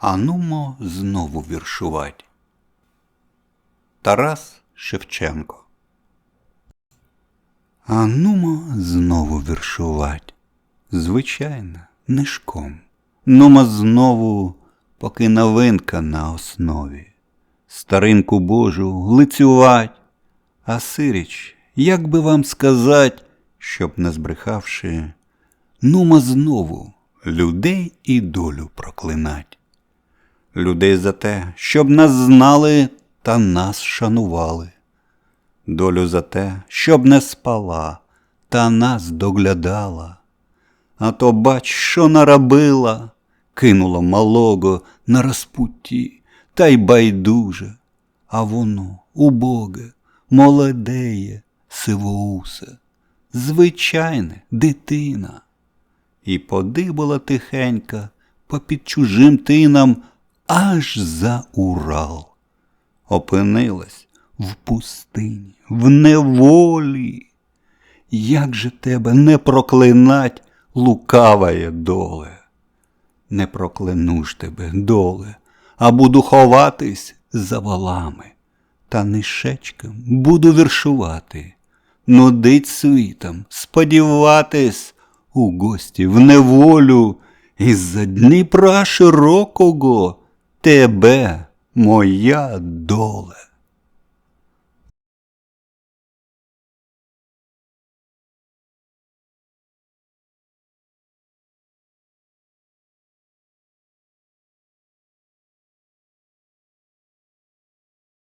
А нумо знову віршувать. Тарас Шевченко. А нумо знову віршувать. Звичайно, нишком. Нумо знову, поки новинка на основі. Старинку Божу лицювать. А сиріч, як би вам сказать, щоб не збрехавши, нумо знову людей і долю проклинать. Людей за те, щоб нас знали та нас шанували. Долю за те, щоб не спала та нас доглядала. А то бач, що наробила, кинула малого на розпутті, та й байдуже, а воно убоге, молодеє, сивоусе, звичайне дитина. І подибала тихенька попід чужим тинам аж за Урал. Опинилась в пустині, в неволі. Як же тебе не проклинать, лукаває доле? Не прокляну ж тебе, доле, а буду ховатись за валами, та нишечком буду віршувати, нудить світом, сподіватись у гості в неволю із-за Дніпра широкого тебе, моя доле.